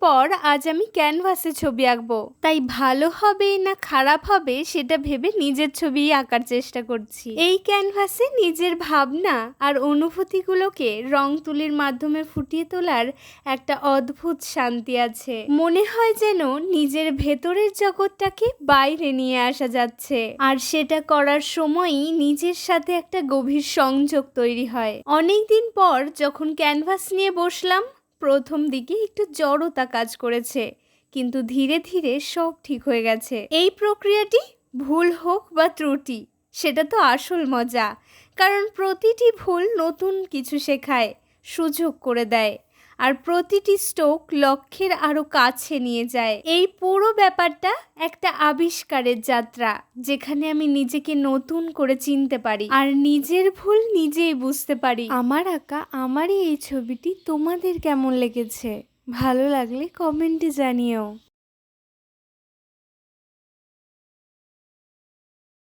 পর আজ আমি ক্যানভাসে ছবি আঁকবো। তাই ভালো হবে না খারাপ হবে সেটা ভেবে নিজের ছবি আঁকার চেষ্টা করছি। এই ক্যানভাসে নিজের ভাবনা আর অনুভূতিগুলোকে রং তুলির মাধ্যমে ফুটিয়ে তোলার একটা অদ্ভুত শান্তি আছে। মনে হয় যেন নিজের ভেতরের জগৎটাকে বাইরে নিয়ে আসা যাচ্ছে। আর সেটা করার সময়ই নিজের সাথে একটা গভীর সংযোগ তৈরি হয়। অনেক দিন পর যখন ক্যানভাস নিয়ে বসলাম প্রথম দিকে একটু জড়তা কাজ করেছে, কিন্তু ধীরে ধীরে সব ঠিক হয়ে গেছে। এই প্রক্রিয়াটি ভুল হোক বা ত্রুটি, সেটা তো আসল মজা, কারণ প্রতিটি ভুল নতুন কিছু শেখায়, সুযোগ করে দেয়। আর প্রতিটি স্টোক লক্ষ্যের আরও কাছে নিয়ে যায়। এই পুরো ব্যাপারটা একটা আবিষ্কারের যাত্রা, যেখানে আমি নিজেকে নতুন করে চিনতে পারি আর নিজের ভুল নিজেই বুঝতে পারি। আমার আঁকা, আমারই এই ছবিটি তোমাদের কেমন লেগেছে? ভালো লাগলে কমেন্টে জানিও।